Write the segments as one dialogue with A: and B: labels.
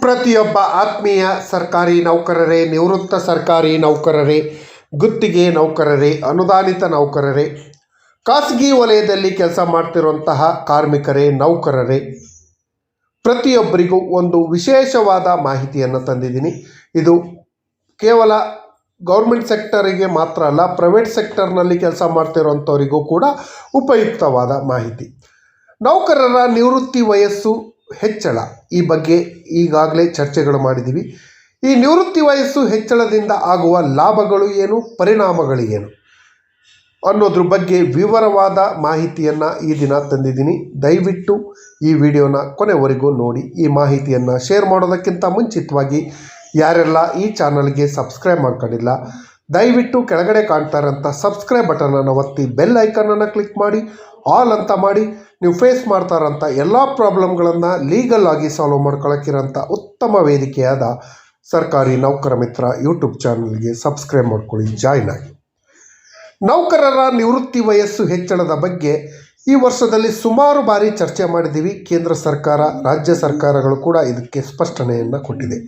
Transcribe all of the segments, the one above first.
A: ಪ್ರತಿಯೊಬ್ಬ ಆತ್ಮೀಯ ಸರ್ಕಾರಿ ನೌಕರರೇ, ನಿವೃತ್ತ ಸರ್ಕಾರಿ ನೌಕರರೇ, ಗುತ್ತಿಗೆ ನೌಕರರೇ, ಅನುದಾನಿತ ನೌಕರರೇ, ಖಾಸಗಿ ವಲಯದಲ್ಲಿ ಕೆಲಸ ಮಾಡ್ತಿರುವಂತಹ ಕಾರ್ಮಿಕರೇ, ನೌಕರರೇ, ಪ್ರತಿಯೊಬ್ಬರಿಗೂ ಒಂದು ವಿಶೇಷವಾದ ಮಾಹಿತಿಯನ್ನು ತಂದಿದ್ದೀನಿ. ಇದು ಕೇವಲ ಗೌರ್ಮೆಂಟ್ ಸೆಕ್ಟರಿಗೆ ಮಾತ್ರ ಅಲ್ಲ, ಪ್ರೈವೇಟ್ ಸೆಕ್ಟರ್ನಲ್ಲಿ ಕೆಲಸ ಮಾಡ್ತಿರುವಂಥವರಿಗೂ ಕೂಡ ಉಪಯುಕ್ತವಾದ ಮಾಹಿತಿ. ನೌಕರರ ನಿವೃತ್ತಿ ವಯಸ್ಸು ಹೆಚ್ಚಳ. ಈ ಬಗ್ಗೆ ಈಗಾಗಲೇ ಚರ್ಚೆಗಳು ಮಾಡಿದ್ದೀವಿ. ಈ ನಿವೃತ್ತಿ ವಯಸ್ಸು ಹೆಚ್ಚಳದಿಂದ ಆಗುವ ಲಾಭಗಳು ಏನು, ಪರಿಣಾಮಗಳು ಏನು? ಅನ್ನೋದ್ರ ಬಗ್ಗೆ ವಿವರವಾದ ಮಾಹಿತಿಯನ್ನು ಈ ದಿನ ತಂದಿದ್ದೀನಿ. ದಯವಿಟ್ಟು ಈ ವಿಡಿಯೋನ ಕೊನೆವರೆಗೂ ನೋಡಿ. ಈ ಮಾಹಿತಿಯನ್ನು ಶೇರ್ ಮಾಡೋದಕ್ಕಿಂತ ಮುಂಚಿತವಾಗಿ ಯಾರೆಲ್ಲ ಈ ಚಾನಲ್ಗೆ ಸಬ್ಸ್ಕ್ರೈಬ್ ಮಾಡ್ಕೊಂಡಿಲ್ಲ, ದಯವಿಟ್ಟು ಕೆಳಗಡೆ ಕಾಣ್ತಾ ಇರೋಂಥ ಸಬ್ಸ್ಕ್ರೈಬ್ ಬಟನನ್ನು ಒತ್ತಿ ಬೆಲ್ ಐಕನನ್ನು ಕ್ಲಿಕ್ ಮಾಡಿ, ಆಲ್ ಅಂತ ಮಾಡಿ. ನೀವು ಫೇಸ್ ಮಾಡ್ತಾ ಇರೋಂಥ ಎಲ್ಲ ಪ್ರಾಬ್ಲಮ್ಗಳನ್ನು ಲೀಗಲ್ ಆಗಿ ಸಾಲ್ವ್ ಮಾಡ್ಕೊಳಕ್ಕಿರೋಂಥ ಉತ್ತಮ ವೇದಿಕೆಯಾದ ಸರ್ಕಾರಿ ನೌಕರ ಮಿತ್ರ ಯೂಟ್ಯೂಬ್ ಚಾನಲ್ಗೆ ಸಬ್ಸ್ಕ್ರೈಬ್ ಮಾಡ್ಕೊಳ್ಳಿ ಜಾಯ್ನ್ ಆಗಿ. ನೌಕರರ ನಿವೃತ್ತಿ ವಯಸ್ಸು ಹೆಚ್ಚಳದ ಬಗ್ಗೆ ಈ ವರ್ಷದಲ್ಲಿ ಸುಮಾರು ಬಾರಿ ಚರ್ಚೆ ಮಾಡಿದ್ದೀವಿ. ಕೇಂದ್ರ ಸರ್ಕಾರ, ರಾಜ್ಯ ಸರ್ಕಾರಗಳು ಕೂಡ ಇದಕ್ಕೆ ಸ್ಪಷ್ಟನೆಯನ್ನು ಕೊಟ್ಟಿದೆ.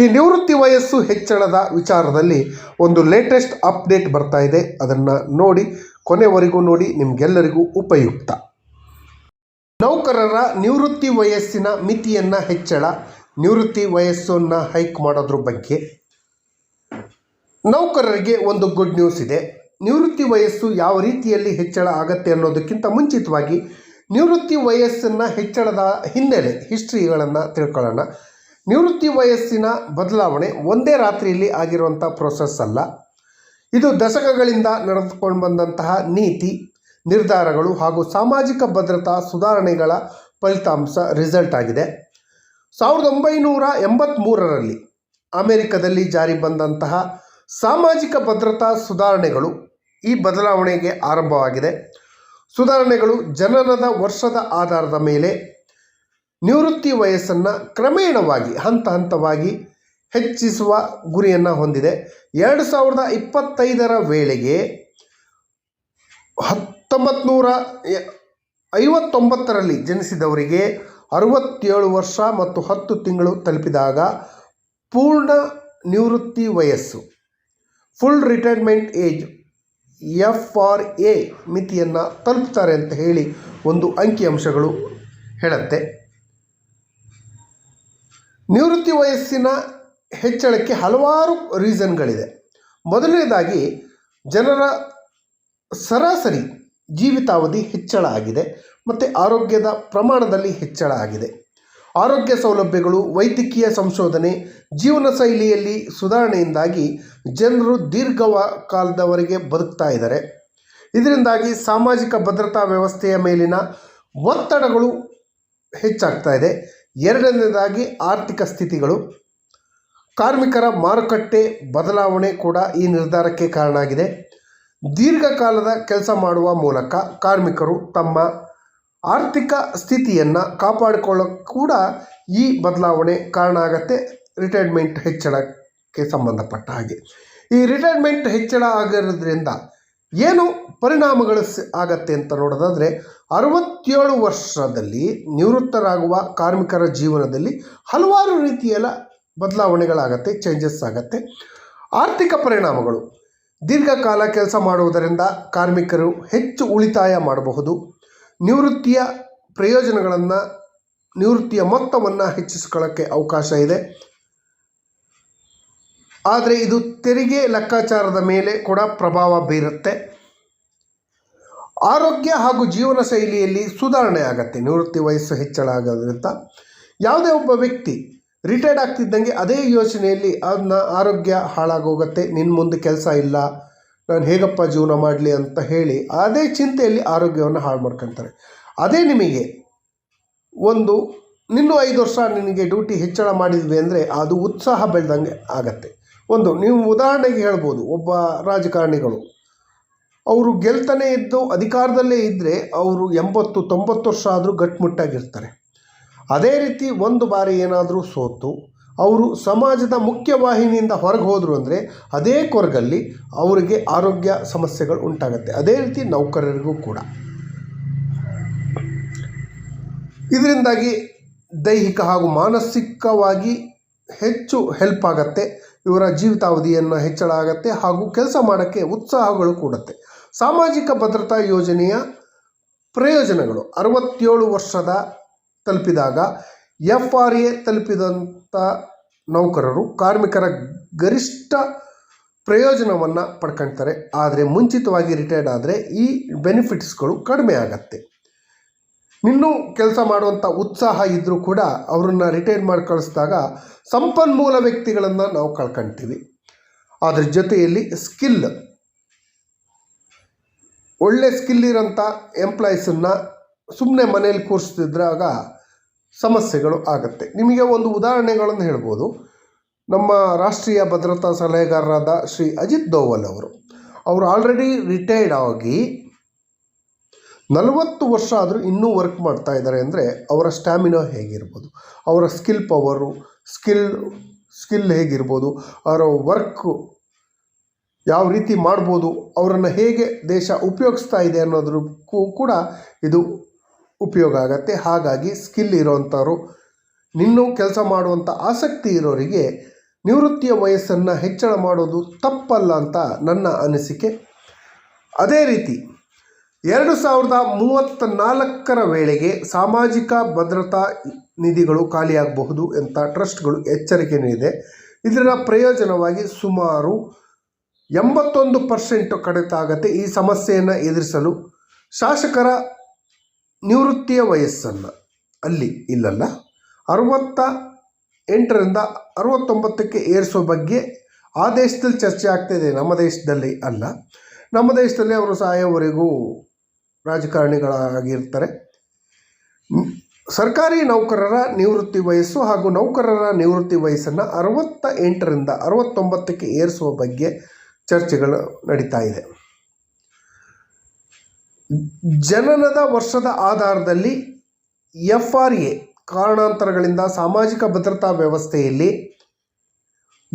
A: ಈ ನಿವೃತ್ತಿ ವಯಸ್ಸು ಹೆಚ್ಚಳದ ವಿಚಾರದಲ್ಲಿ ಒಂದು ಲೇಟೆಸ್ಟ್ ಅಪ್ಡೇಟ್ ಬರ್ತಾ ಇದೆ. ಅದನ್ನು ನೋಡಿ, ಕೊನೆವರೆಗೂ ನೋಡಿ, ನಿಮಗೆಲ್ಲರಿಗೂ ಉಪಯುಕ್ತ. ನೌಕರರ ನಿವೃತ್ತಿ ವಯಸ್ಸಿನ ಮಿತಿಯನ್ನು ಹೆಚ್ಚಳ, ನಿವೃತ್ತಿ ವಯಸ್ಸನ್ನು ಹೈಕ್ ಮಾಡೋದ್ರ ಬಗ್ಗೆ. ನೌಕರರಿಗೆ ಒಂದು ಗುಡ್ ನ್ಯೂಸ್ ಇದೆ. ನಿವೃತ್ತಿ ವಯಸ್ಸು ಯಾವ ರೀತಿಯಲ್ಲಿ ಹೆಚ್ಚಳ ಆಗತ್ತೆ ಅನ್ನೋದಕ್ಕಿಂತ ಮುಂಚಿತವಾಗಿ ನಿವೃತ್ತಿ ವಯಸ್ಸನ್ನು ಹೆಚ್ಚಳದ ಹಿನ್ನೆಲೆ ಹಿಸ್ಟ್ರಿಗಳನ್ನು ತಿಳ್ಕೊಳ್ಳೋಣ. ನಿವೃತ್ತಿ ವಯಸ್ಸಿನ ಬದಲಾವಣೆ ಒಂದೇ ರಾತ್ರಿಯಲ್ಲಿ ಆಗಿರುವಂಥ ಪ್ರೋಸೆಸ್ ಅಲ್ಲ. ಇದು ದಶಕಗಳಿಂದ ನಡೆದುಕೊಂಡು ಬಂದಂತಹ ನೀತಿ ನಿರ್ಧಾರಗಳು ಹಾಗೂ ಸಾಮಾಜಿಕ ಭದ್ರತಾ ಸುಧಾರಣೆಗಳ ಫಲಿತಾಂಶ ರಿಸಲ್ಟ್ ಆಗಿದೆ. ಸಾವಿರದ ಒಂಬೈನೂರ ಎಂಬತ್ತ್ಮೂರರಲ್ಲಿ ಅಮೆರಿಕದಲ್ಲಿ ಜಾರಿ ಬಂದಂತಹ ಸಾಮಾಜಿಕ ಭದ್ರತಾ ಸುಧಾರಣೆಗಳು ಈ ಬದಲಾವಣೆಗೆ ಆರಂಭವಾಗಿದೆ. ಸುಧಾರಣೆಗಳು ಜನನದ ವರ್ಷದ ಆಧಾರದ ಮೇಲೆ ನಿವೃತ್ತಿ ವಯಸ್ಸನ್ನು ಕ್ರಮೇಣವಾಗಿ ಹಂತ ಹಂತವಾಗಿ ಹೆಚ್ಚಿಸುವ ಗುರಿಯನ್ನು ಹೊಂದಿದೆ. ಎರಡು ಸಾವಿರದ ಇಪ್ಪತ್ತೈದರ ವೇಳೆಗೆ ಹತ್ತೊಂಬತ್ತು ನೂರ ಐವತ್ತೊಂಬತ್ತರಲ್ಲಿ ಜನಿಸಿದವರಿಗೆ ಅರವತ್ತೇಳು ವರ್ಷ ಮತ್ತು ಹತ್ತು ತಿಂಗಳು ತಲುಪಿದಾಗ ಪೂರ್ಣ ನಿವೃತ್ತಿ ವಯಸ್ಸು. Full retirement age F R A ಮಿತಿಯನ್ನು ತಲುಪ್ತಾರೆ ಅಂತ ಹೇಳಿ ಒಂದು ಅಂಕಿಅಂಶಗಳು ಹೇಳುತ್ತೆ. ನಿವೃತ್ತಿ ವಯಸ್ಸಿನ ಹೆಚ್ಚಳಕ್ಕೆ ಹಲವಾರು ರೀಸನ್ಗಳಿದೆ ಮೊದಲನೇದಾಗಿ, ಜನರ ಸರಾಸರಿ ಜೀವಿತಾವಧಿ ಹೆಚ್ಚಳ ಆಗಿದೆ ಮತ್ತು ಆರೋಗ್ಯದ ಪ್ರಮಾಣದಲ್ಲಿ ಹೆಚ್ಚಳ ಆಗಿದೆ. ಆರೋಗ್ಯ ಸೌಲಭ್ಯಗಳು, ವೈದ್ಯಕೀಯ ಸಂಶೋಧನೆ, ಜೀವನ ಶೈಲಿಯಲ್ಲಿ ಸುಧಾರಣೆಯಿಂದಾಗಿ ಜನರು ದೀರ್ಘವ ಕಾಲದವರೆಗೆ ಬದುಕ್ತಾ ಇದ್ದಾರೆ. ಇದರಿಂದಾಗಿ ಸಾಮಾಜಿಕ ಭದ್ರತಾ ವ್ಯವಸ್ಥೆಯ ಮೇಲಿನ ಒತ್ತಡಗಳು ಹೆಚ್ಚಾಗ್ತಾ ಇದೆ. ಎರಡನೇದಾಗಿ ಆರ್ಥಿಕ ಸ್ಥಿತಿಗಳು. ಕಾರ್ಮಿಕರ ಮಾರುಕಟ್ಟೆ ಬದಲಾವಣೆ ಕೂಡ ಈ ನಿರ್ಧಾರಕ್ಕೆ ಕಾರಣ ಆಗಿದೆ. ದೀರ್ಘಕಾಲದ ಕೆಲಸ ಮಾಡುವ ಮೂಲಕ ಕಾರ್ಮಿಕರು ತಮ್ಮ ಆರ್ಥಿಕ ಸ್ಥಿತಿಯನ್ನು ಕಾಪಾಡಿಕೊಳ್ಳೋಕೆ ಕೂಡ ಈ ಬದಲಾವಣೆ ಕಾರಣ ಆಗತ್ತೆ ರಿಟೈರ್ಮೆಂಟ್ ಹೆಚ್ಚಳಕ್ಕೆ ಸಂಬಂಧಪಟ್ಟ ಹಾಗೆ. ಈ ರಿಟೈರ್ಮೆಂಟ್ ಹೆಚ್ಚಳ ಆಗಿರೋದ್ರಿಂದ ಏನು ಪರಿಣಾಮಗಳು ಆಗತ್ತೆ ಅಂತ ನೋಡೋದಾದರೆ ಅರವತ್ತೇಳು ವರ್ಷದಲ್ಲಿ ನಿವೃತ್ತರಾಗುವ ಕಾರ್ಮಿಕರ ಜೀವನದಲ್ಲಿ ಹಲವಾರು ರೀತಿಯ ಬದಲಾವಣೆಗಳಾಗತ್ತೆ ಚೇಂಜಸ್ ಆಗತ್ತೆ. ಆರ್ಥಿಕ ಪರಿಣಾಮಗಳು. ದೀರ್ಘಕಾಲ ಕೆಲಸ ಮಾಡುವುದರಿಂದ ಕಾರ್ಮಿಕರು ಹೆಚ್ಚು ಉಳಿತಾಯ ಮಾಡಬಹುದು. ನಿವೃತ್ತಿಯ ಪ್ರಯೋಜನಗಳನ್ನು, ನಿವೃತ್ತಿಯ ಮೊತ್ತವನ್ನು ಹೆಚ್ಚಿಸ್ಕೊಳ್ಳೋಕ್ಕೆ ಅವಕಾಶ ಇದೆ. ಆದರೆ ಇದು ತೆರಿಗೆ ಲೆಕ್ಕಾಚಾರದ ಮೇಲೆ ಕೂಡ ಪ್ರಭಾವ ಬೀರುತ್ತೆ. ಆರೋಗ್ಯ ಹಾಗೂ ಜೀವನ ಶೈಲಿಯಲ್ಲಿ ಸುಧಾರಣೆ ಆಗತ್ತೆ. ನಿವೃತ್ತಿ ವಯಸ್ಸು ಹೆಚ್ಚಳ ಆಗೋದ್ರಿಂದ. ಯಾವುದೇ ಒಬ್ಬ ವ್ಯಕ್ತಿ ರಿಟೈರ್ಡ್ ಆಗ್ತಿದ್ದಂಗೆ ಅದೇ ಯೋಚನೆಯಲ್ಲಿ ಅದನ್ನ ಆರೋಗ್ಯ ಹಾಳಾಗೋಗುತ್ತೆ ನಿನ್ನ ಮುಂದೆ ಕೆಲಸ ಇಲ್ಲ, ನಾನು ಹೇಗಪ್ಪ ಜೀವನ ಮಾಡಲಿ ಅಂತ ಹೇಳಿ ಅದೇ ಚಿಂತೆಯಲ್ಲಿ ಆರೋಗ್ಯವನ್ನು ಹಾಳು ಮಾಡ್ಕೊತಾರೆ. ಅದೇ ನಿಮಗೆ ಒಂದು, ನಿನ್ನೂ ಐದು ವರ್ಷ ನಿನಗೆ ಡ್ಯೂಟಿ ಹೆಚ್ಚಳ ಮಾಡಿದ್ವಿ ಅಂದರೆ ಅದು ಉತ್ಸಾಹ ಬೆಳೆದಂಗೆ ಆಗತ್ತೆ. ಒಂದು, ನೀವು ಉದಾಹರಣೆಗೆ ಹೇಳ್ಬೋದು, ಒಬ್ಬ ರಾಜಕಾರಣಿಗಳು. ಅವರು ಗೆಲ್ತಾನೆ ಇದ್ದು ಅಧಿಕಾರದಲ್ಲೇ ಇದ್ದರೆ ಅವರು ಎಂಬತ್ತು, ತೊಂಬತ್ತು ವರ್ಷ ಆದರೂ ಗಟ್ಟಿಮುಟ್ಟಾಗಿರ್ತಾರೆ ಅದೇ ರೀತಿ ಒಂದು ಬಾರಿ ಏನಾದರೂ ಸೋತು, ಅವರು ಸಮಾಜದ ಮುಖ್ಯವಾಹಿನಿಯಿಂದ ಹೊರಗೆ ಹೋದರು ಅಂದರೆ ಅದೇ ಕೊರಗಲ್ಲಿ ಅವರಿಗೆ ಆರೋಗ್ಯ ಸಮಸ್ಯೆಗಳು ಉಂಟಾಗುತ್ತೆ. ಅದೇ ರೀತಿ ನೌಕರರಿಗೂ ಕೂಡ. ಇದರಿಂದಾಗಿ ದೈಹಿಕ ಹಾಗೂ ಮಾನಸಿಕವಾಗಿ ಹೆಚ್ಚು ಹೆಲ್ಪ್ ಆಗತ್ತೆ. ಇವರ ಜೀವಿತಾವಧಿಯನ್ನು ಹೆಚ್ಚಳ ಆಗತ್ತೆ ಹಾಗೂ ಕೆಲಸ ಮಾಡೋಕ್ಕೆ ಉತ್ಸಾಹಗಳು ಕೂಡುತ್ತೆ. ಸಾಮಾಜಿಕ ಭದ್ರತಾ ಯೋಜನೆಯ ಪ್ರಯೋಜನಗಳು. ಅರವತ್ತೇಳು ವರ್ಷದ ತಲುಪಿದಾಗ ಎಫ್ ಆರ್ ಎ ತಲುಪಿದಂಥ ನೌಕರರು ಕಾರ್ಮಿಕರ ಗರಿಷ್ಠ ಪ್ರಯೋಜನವನ್ನು ಪಡ್ಕೊಳ್ತಾರೆ ಆದರೆ ಮುಂಚಿತವಾಗಿ ರಿಟೈರ್ಡ್ ಆದರೆ ಈ ಬೆನಿಫಿಟ್ಸ್ಗಳು ಕಡಿಮೆ ಆಗತ್ತೆ. ಇನ್ನೂ ಕೆಲಸ ಮಾಡುವಂಥ ಉತ್ಸಾಹ ಇದ್ದರೂ ಕೂಡ ಅವರನ್ನು ರಿಟೈರ್ ಮಾಡಿ ಕಳಿಸಿದಾಗ ಸಂಪನ್ಮೂಲ ವ್ಯಕ್ತಿಗಳನ್ನು ನಾವು ಕಳ್ಕೊಳ್ತೀವಿ ಅದ್ರ ಜೊತೆಯಲ್ಲಿ ಸ್ಕಿಲ್ ಒಳ್ಳೆ ಸ್ಕಿಲ್ ಇರೋಂಥ ಎಂಪ್ಲಾಯೀಸನ್ನು ಸುಮ್ಮನೆ ಮನೆಯಲ್ಲಿ ಕೂರಿಸ್ತಿದ್ರಾಗ ಸಮಸ್ಯೆಗಳು ಆಗುತ್ತೆ. ನಿಮಗೆ ಒಂದು ಉದಾಹರಣೆಗಳನ್ನು ಹೇಳ್ಬೋದು. ನಮ್ಮ ರಾಷ್ಟ್ರೀಯ ಭದ್ರತಾ ಸಲಹೆಗಾರರಾದ ಶ್ರೀ ಅಜಿತ್ ದೋವಲ್ ಅವರು. ಅವರು ಆಲ್ರೆಡಿ ರಿಟೈರ್ಡ್ ಆಗಿ ನಲವತ್ತು ವರ್ಷ ಆದರೂ ಇನ್ನೂ ವರ್ಕ್ ಮಾಡ್ತಾ ಇದ್ದಾರೆ ಅಂದರೆ ಅವರ ಸ್ಟ್ಯಾಮಿನಾ ಹೇಗಿರ್ಬೋದು? ಅವರ ಸ್ಕಿಲ್ ಪವರು ಸ್ಕಿಲ್ ಸ್ಕಿಲ್ ಹೇಗಿರ್ಬೋದು? ಅವರ ವರ್ಕ್ ಯಾವ ರೀತಿ ಮಾಡ್ಬೋದು? ಅವರನ್ನು ಹೇಗೆ ದೇಶ ಉಪಯೋಗಿಸ್ತಾ ಇದೆ ಅನ್ನೋದಕ್ಕೂ ಕೂಡ ಇದು ಉಪಯೋಗ ಆಗತ್ತೆ. ಹಾಗಾಗಿ ಸ್ಕಿಲ್ ಇರೋವಂಥವ್ರು ನಿನ್ನೂ ಕೆಲಸ ಮಾಡುವಂಥ ಆಸಕ್ತಿ ಇರೋರಿಗೆ ನಿವೃತ್ತಿಯ ವಯಸ್ಸನ್ನು ಹೆಚ್ಚಳ ಮಾಡೋದು ತಪ್ಪಲ್ಲ ಅಂತ ನನ್ನ ಅನಿಸಿಕೆ. ಅದೇ ರೀತಿ, ಎರಡು ಸಾವಿರದ ಮೂವತ್ತ ನಾಲ್ಕರ ವೇಳೆಗೆ ಸಾಮಾಜಿಕ ಭದ್ರತಾ ನಿಧಿಗಳು ಖಾಲಿಯಾಗಬಹುದು ಅಂತ ಟ್ರಸ್ಟ್ಗಳು ಎಚ್ಚರಿಕೆ ನೀಡಿದೆ. ಇದರ ಪ್ರಯೋಜನವಾಗಿ ಸುಮಾರು ಎಂಬತ್ತೊಂದು ಪರ್ಸೆಂಟ್ ಕಡಿತ ಆಗತ್ತೆ ಈ ಸಮಸ್ಯೆಯನ್ನು ಎದುರಿಸಲು. ಶಾಸಕರ ನಿವೃತ್ತಿಯ ವಯಸ್ಸನ್ನು ಅಲ್ಲಿ ಇಲ್ಲಲ್ಲ. ಅರುವತ್ತ ಎಂಟರಿಂದ ಅರವತ್ತೊಂಬತ್ತಕ್ಕೆ ಏರಿಸೋ ಬಗ್ಗೆ ಆ ದೇಶದಲ್ಲಿ ಚರ್ಚೆ ಆಗ್ತಾಯಿದೆ ನಮ್ಮ ದೇಶದಲ್ಲಿ ಅಲ್ಲ. ನಮ್ಮ ದೇಶದಲ್ಲಿ ಅವರು ಸಾಯೋವರೆಗೂ ರಾಜಕಾರಣಿಗಳಾಗಿರ್ತಾರೆ. ಸರ್ಕಾರಿ ನೌಕರರ ನಿವೃತ್ತಿ ವಯಸ್ಸು ಹಾಗೂ ನೌಕರರ ನಿವೃತ್ತಿ ವಯಸ್ಸನ್ನು ಅರವತ್ತ ಎಂಟರಿಂದ ಅರವತ್ತೊಂಬತ್ತಕ್ಕೆ ಏರಿಸುವ ಬಗ್ಗೆ ಚರ್ಚೆಗಳು ನಡೀತಾ ಇದೆ. ಜನನದ ವರ್ಷದ ಆಧಾರದಲ್ಲಿ ಎಫ್ ಆರ್ ಎ ಕಾರಣಾಂತರಗಳಿಂದ ಸಾಮಾಜಿಕ ಭದ್ರತಾ ವ್ಯವಸ್ಥೆಯಲ್ಲಿ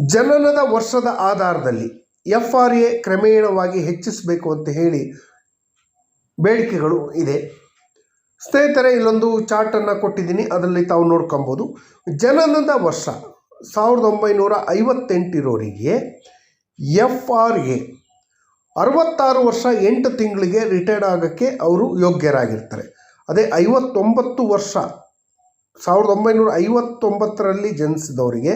A: ಜನನದ ವರ್ಷದ ಆಧಾರದಲ್ಲಿ ಎಫ್ ಆರ್ ಎ ಕ್ರಮೇಣವಾಗಿ ಹೆಚ್ಚಿಸಬೇಕು ಅಂತ ಹೇಳಿ ಬೇಡಿಕೆಗಳು ಇದೆ. ಸ್ನೇಹಿತರೆ, ಇಲ್ಲೊಂದು ಚಾರ್ಟನ್ನು ಕೊಟ್ಟಿದ್ದೀನಿ, ಅದರಲ್ಲಿ ತಾವು ನೋಡ್ಕೊಬೋದು. ಜನನದ ವರ್ಷ ಸಾವಿರದ ಒಂಬೈನೂರ ಐವತ್ತೆಂಟಿರೋರಿಗೆ ಎಫ್ ಆರ್ ಎ ಅರವತ್ತಾರು ವರ್ಷ ಎಂಟು ತಿಂಗಳಿಗೆ ರಿಟೈರ್ಡ್ ಆಗೋಕ್ಕೆ ಅವರು ಯೋಗ್ಯರಾಗಿರ್ತಾರೆ. ಅದೇ ಐವತ್ತೊಂಬತ್ತು ವರ್ಷ, ಸಾವಿರದ ಒಂಬೈನೂರ ಐವತ್ತೊಂಬತ್ತರಲ್ಲಿ ಜನಿಸಿದವರಿಗೆ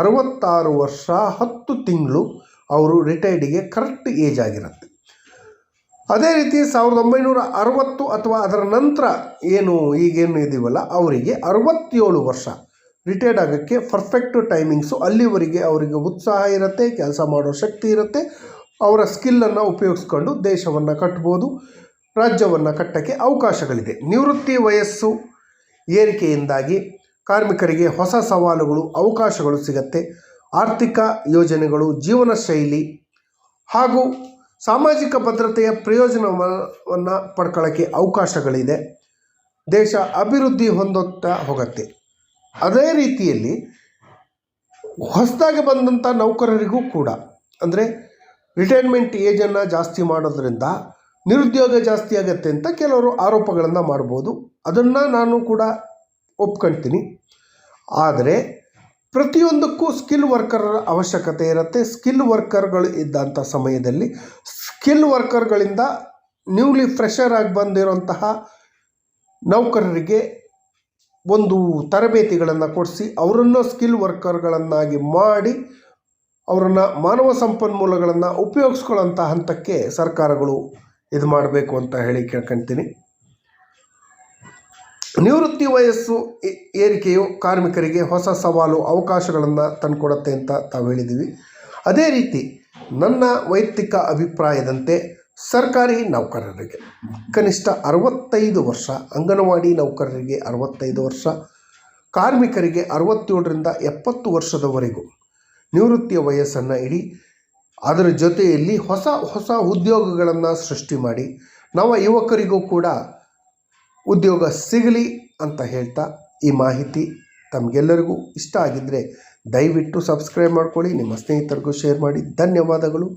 A: ಅರವತ್ತಾರು ವರ್ಷ ಹತ್ತು ತಿಂಗಳು ಅವರು ರಿಟೈರ್ಡಿಗೆ ಕರೆಕ್ಟ್ ಏಜ್ ಆಗಿರುತ್ತೆ. ಅದೇ ರೀತಿ ಸಾವಿರದ ಒಂಬೈನೂರ ಅರವತ್ತು ಅಥವಾ ಅದರ ನಂತರ ಏನು, ಈಗೇನು ಇದೀವಲ್ಲ, ಅವರಿಗೆ ಅರವತ್ತೇಳು ವರ್ಷ ರಿಟೈರ್ಡ್ ಆಗೋಕ್ಕೆ ಪರ್ಫೆಕ್ಟ್ ಟೈಮಿಂಗ್ಸು ಅಲ್ಲಿವರೆಗೆ ಅವರಿಗೆ ಉತ್ಸಾಹ ಇರುತ್ತೆ, ಕೆಲಸ ಮಾಡೋ ಶಕ್ತಿ ಇರುತ್ತೆ ಅವರ ಸ್ಕಿಲ್ಲನ್ನು ಉಪಯೋಗಿಸ್ಕೊಂಡು ದೇಶವನ್ನು ಕಟ್ಬೋದು, ರಾಜ್ಯವನ್ನು ಕಟ್ಟೋಕ್ಕೆ ಅವಕಾಶಗಳಿದೆ. ನಿವೃತ್ತಿ ವಯಸ್ಸು ಏರಿಕೆಯಿಂದಾಗಿ ಕಾರ್ಮಿಕರಿಗೆ ಹೊಸ ಸವಾಲುಗಳು, ಅವಕಾಶಗಳು ಸಿಗತ್ತೆ. ಆರ್ಥಿಕ ಯೋಜನೆಗಳು, ಜೀವನ ಶೈಲಿ ಹಾಗೂ ಸಾಮಾಜಿಕ ಭದ್ರತೆಯ ಪ್ರಯೋಜನವನ್ನು ಪಡ್ಕೊಳ್ಳೋಕ್ಕೆ ಅವಕಾಶಗಳಿದೆ. ದೇಶ ಅಭಿವೃದ್ಧಿ ಹೊಂದುತ್ತಾ ಹೋಗುತ್ತೆ. ಅದೇ ರೀತಿಯಲ್ಲಿ ಹೊಸದಾಗಿ ಬಂದಂಥ ನೌಕರರಿಗೂ ಕೂಡ, ಅಂದರೆ ರಿಟೈರ್ಮೆಂಟ್ ಏಜನ್ನು ಜಾಸ್ತಿ ಮಾಡೋದ್ರಿಂದ ನಿರುದ್ಯೋಗ ಜಾಸ್ತಿ ಆಗುತ್ತೆ ಅಂತ ಕೆಲವರು ಆರೋಪಗಳನ್ನು ಮಾಡ್ಬೋದು. ಅದನ್ನು ನಾನು ಕೂಡ ಒಪ್ಕೊಳ್ತೀನಿ ಆದರೆ ಪ್ರತಿಯೊಂದಕ್ಕೂ ಸ್ಕಿಲ್ ವರ್ಕರ್ರ ಅವಶ್ಯಕತೆ ಇರುತ್ತೆ. ಸ್ಕಿಲ್ ವರ್ಕರ್ಗಳು ಇದ್ದಂಥ ಸಮಯದಲ್ಲಿ ಸ್ಕಿಲ್ ವರ್ಕರ್ಗಳಿಂದ ನ್ಯೂಲಿ ಫ್ರೆಷರ್ ಆಗಿ ಬಂದಿರುವಂತಹ ನೌಕರರಿಗೆ ಒಂದು ತರಬೇತಿಗಳನ್ನು ಕೊಡಿಸಿ ಅವರನ್ನು ಸ್ಕಿಲ್ ವರ್ಕರ್ಗಳನ್ನಾಗಿ ಮಾಡಿ ಅವರನ್ನು ಮಾನವ ಸಂಪನ್ಮೂಲಗಳನ್ನು ಉಪಯೋಗಿಸ್ಕೊಳ್ಳೋಂಥ ಹಂತಕ್ಕೆ ಸರ್ಕಾರಗಳು ಇದು ಮಾಡಬೇಕು ಅಂತ ಹೇಳಿ ಕೇಳ್ಕೊಂತೀನಿ. ನಿವೃತ್ತಿ ವಯಸ್ಸು ಏರಿಕೆಯು ಕಾರ್ಮಿಕರಿಗೆ ಹೊಸ ಸವಾಲು, ಅವಕಾಶಗಳನ್ನು ತಂದುಕೊಡುತ್ತೆ ಅಂತ ತಾವು ಹೇಳಿದ್ದೀವಿ ಅದೇ ರೀತಿ ನನ್ನ ವೈಯಕ್ತಿಕ ಅಭಿಪ್ರಾಯದಂತೆ ಸರ್ಕಾರಿ ನೌಕರರಿಗೆ ಕನಿಷ್ಠ ಅರವತ್ತೈದು ವರ್ಷ, ಅಂಗನವಾಡಿ ನೌಕರರಿಗೆ ಅರವತ್ತೈದು ವರ್ಷ, ಕಾರ್ಮಿಕರಿಗೆ ಅರವತ್ತೇಳರಿಂದ ಎಪ್ಪತ್ತು ವರ್ಷದವರೆಗೂ ನಿವೃತ್ತಿಯ ವಯಸ್ಸನ್ನು ಇಡಿ, ಅದರ ಜೊತೆಯಲ್ಲಿ ಹೊಸ ಹೊಸ ಉದ್ಯೋಗಗಳನ್ನು ಸೃಷ್ಟಿ ಮಾಡಿ. ನವ ಯುವಕರಿಗೂ ಕೂಡ ಉದ್ಯೋಗ ಸಿಗಲಿ ಅಂತ ಹೇಳ್ತಾ ಈ ಮಾಹಿತಿ ತಮಗೆಲ್ಲರಿಗೂ ಇಷ್ಟ ಆಗಿದ್ದರೆ ದಯವಿಟ್ಟು ಸಬ್ಸ್ಕ್ರೈಬ್ ಮಾಡ್ಕೊಳ್ಳಿ. ನಿಮ್ಮ ಸ್ನೇಹಿತರಿಗೂ ಶೇರ್ ಮಾಡಿ. ಧನ್ಯವಾದಗಳು.